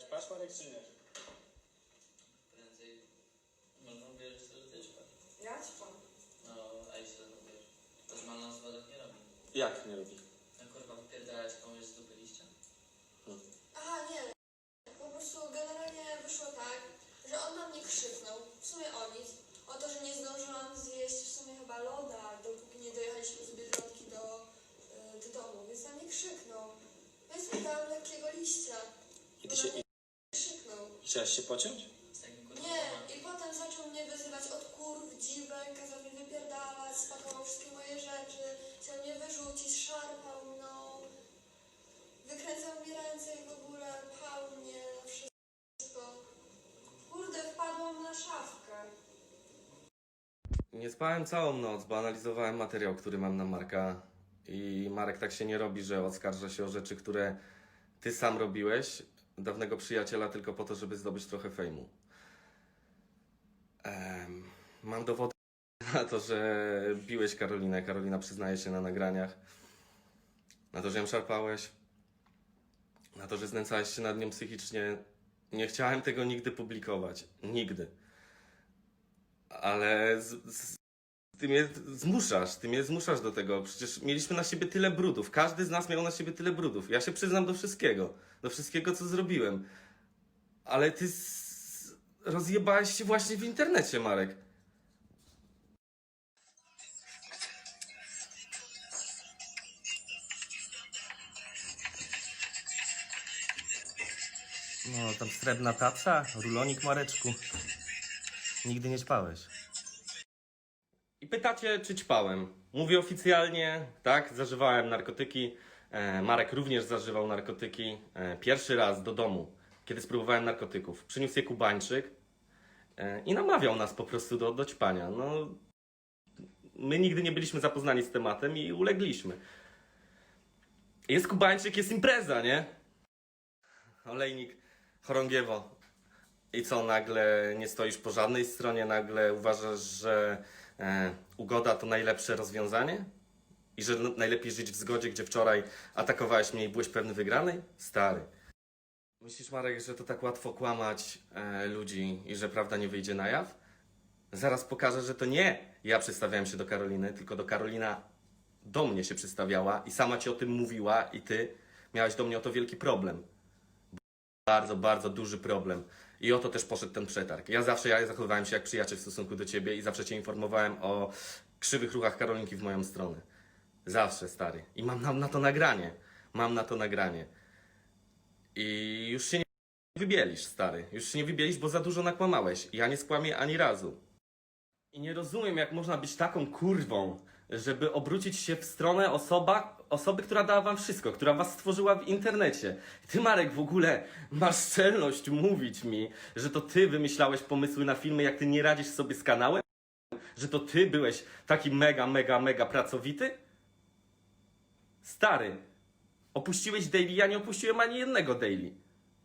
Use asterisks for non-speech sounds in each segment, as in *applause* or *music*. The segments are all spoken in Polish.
Ćpasz Marek czy nie? Prędzej można uwierzyć, że ty ćpasz. Ja ćpam. No, a jeśli to wiesz, bez malnostwa tak nie robi. Jak nie robi? No kurwa, wypierdalać komuś z dupy liścia. Aha, nie. Po prostu generalnie wyszło tak, że on na mnie krzyknął. W sumie o nic. O to, że nie zdążyłam zjeść w sumie chyba loda, dopóki nie dojechaliśmy z Biedronki do, y, do domu. Więc na mnie krzyknął. Więc mi dałam lekkiego liścia. I ty się... I, chciałeś się pociąć? Nie, i potem zaczął mnie wyzywać od kurw, dziwek, kazał mi wypierdalać, spakował wszystkie moje rzeczy, chciał mnie wyrzucić, szarpał mną, wykręcał mi ręce i w ogóle pchał mnie na wszystko. Kurde, wpadłam na szafkę. Nie spałem całą noc, bo analizowałem materiał, który mam na Marka. I Marek tak się nie robi, że oskarża się o rzeczy, które ty sam robiłeś, dawnego przyjaciela, tylko po to, żeby zdobyć trochę fejmu. Mam dowody *laughs* na to, że biłeś Karolinę. Karolina przyznaje się na nagraniach. Na to, że ją szarpałeś. Na to, że znęcałeś się nad nią psychicznie. Nie chciałem tego nigdy publikować. Nigdy ale z, z, ty mnie zmuszasz, ty mnie zmuszasz do tego. Przecież mieliśmy na siebie tyle brudów. Każdy z nas miał na siebie tyle brudów. Ja się przyznam do wszystkiego, do wszystkiego, co zrobiłem. Ale ty rozjebałeś się właśnie w internecie, Marek. No, tam srebrna taca, rulonik Mareczku. Nigdy nie ćpałeś. I pytacie, czy ćpałem. Mówię oficjalnie, tak, zażywałem narkotyki. E, Marek również zażywał narkotyki. E, pierwszy raz do domu, kiedy spróbowałem narkotyków. Przyniósł je Kubańczyk e, i namawiał nas po prostu do, do ćpania. No, my nigdy nie byliśmy zapoznani z tematem i ulegliśmy. Jest Kubańczyk, jest impreza, nie? Olejnik, chorągiewo. I co, nagle nie stoisz po żadnej stronie, nagle uważasz, że e, ugoda to najlepsze rozwiązanie? I że najlepiej żyć w zgodzie, gdzie wczoraj atakowałeś mnie i byłeś pewny wygranej? Stary. Myślisz, Marek, że to tak łatwo kłamać e, ludzi i że prawda nie wyjdzie na jaw? Zaraz pokażę, że to nie ja przedstawiałem się do Karoliny, tylko do Karolina do mnie się przedstawiała i sama ci o tym mówiła i ty miałeś do mnie o to wielki problem bardzo, bardzo duży problem. I o to też poszedł ten przetarg. Ja zawsze ja zachowywałem się jak przyjaciel w stosunku do ciebie i zawsze cię informowałem o krzywych ruchach Karolinki w moją stronę. Zawsze, stary. I mam na, na to nagranie. Mam na to nagranie. I już się nie wybielisz, stary. Już się nie wybielisz, bo za dużo nakłamałeś. Ja nie skłamię ani razu. I nie rozumiem, jak można być taką kurwą, żeby obrócić się w stronę osoba, osoby, która dała wam wszystko, która was stworzyła w internecie. Ty, Marek, w ogóle masz czelność mówić mi, że to ty wymyślałeś pomysły na filmy, jak ty nie radzisz sobie z kanałem? Że to ty byłeś taki mega, mega, mega pracowity? Stary, opuściłeś daily, ja nie opuściłem ani jednego daily.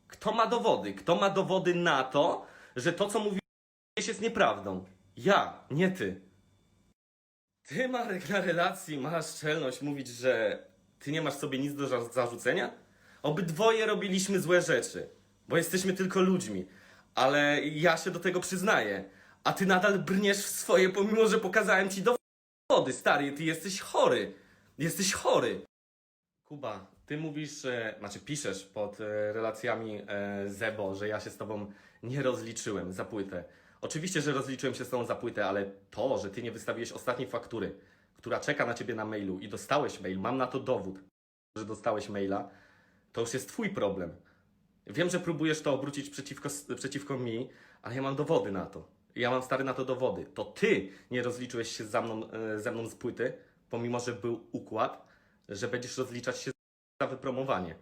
Kto ma dowody? Kto ma dowody na to, że to, co mówiłeś, jest nieprawdą? Ja, nie ty. Ty, Marek, na relacji masz czelność mówić, że ty nie masz sobie nic do za- zarzucenia? Obydwoje robiliśmy złe rzeczy, bo jesteśmy tylko ludźmi, ale ja się do tego przyznaję. A ty nadal brniesz w swoje, pomimo że pokazałem ci dowody, stary, ty jesteś chory. Jesteś chory. Kuba, ty mówisz, znaczy piszesz pod e, relacjami e, Zebo, że ja się z tobą nie rozliczyłem za płytę. Oczywiście, że rozliczyłem się z tobą za płytę, ale to, że ty nie wystawiłeś ostatniej faktury, która czeka na ciebie na mailu i dostałeś mail, mam na to dowód, że dostałeś maila, to już jest twój problem. Wiem, że próbujesz to obrócić przeciwko, przeciwko mi, ale ja mam dowody na to. Ja mam stary na to dowody. To ty nie rozliczyłeś się ze mną, e, ze mną z płyty, pomimo że był układ, że będziesz rozliczać się za wypromowanie.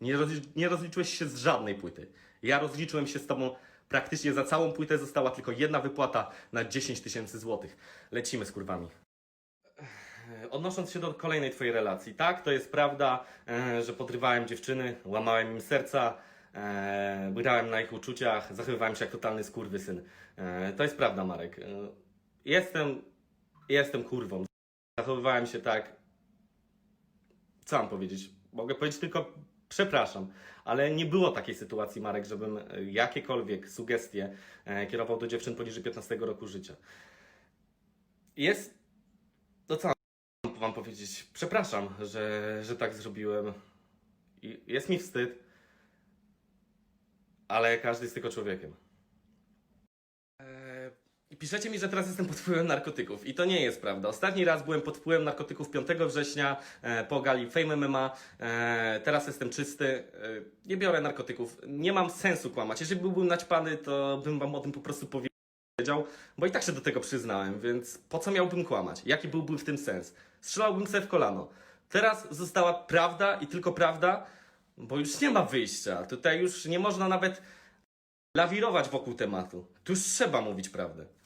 Nie, nie rozliczyłeś się z żadnej płyty. Ja rozliczyłem się z tobą praktycznie za całą płytę, została tylko jedna wypłata na 10 tysięcy złotych. Lecimy z kurwami. Odnosząc się do kolejnej twojej relacji, tak, to jest prawda, e, że podrywałem dziewczyny, łamałem im serca, e, grałem na ich uczuciach, zachowywałem się jak totalny skurwysyn. E, to jest prawda, Marek. E, jestem, jestem kurwą. Zachowywałem się tak, co mam powiedzieć? Mogę powiedzieć tylko Przepraszam, ale nie było takiej sytuacji, Marek, żebym e, jakiekolwiek sugestie e, kierował do dziewczyn poniżej 15 roku życia. Jest. No co mam wam powiedzieć? Przepraszam, że, że tak zrobiłem. Jest mi wstyd, ale każdy jest tylko człowiekiem. I piszecie mi, że teraz jestem pod wpływem narkotyków. I to nie jest prawda. Ostatni raz byłem pod wpływem narkotyków 5 września e, po gali Fame MMA. E, teraz jestem czysty. E, nie biorę narkotyków. Nie mam sensu kłamać. Jeżeli byłbym naćpany, to bym wam o tym po prostu powiedział, bo i tak się do tego przyznałem, więc po co miałbym kłamać? Jaki byłby w tym sens? Strzelałbym sobie w kolano. Teraz została prawda i tylko prawda, bo już nie ma wyjścia. Tutaj już nie można nawet lawirować wokół tematu. Tu już trzeba mówić prawdę.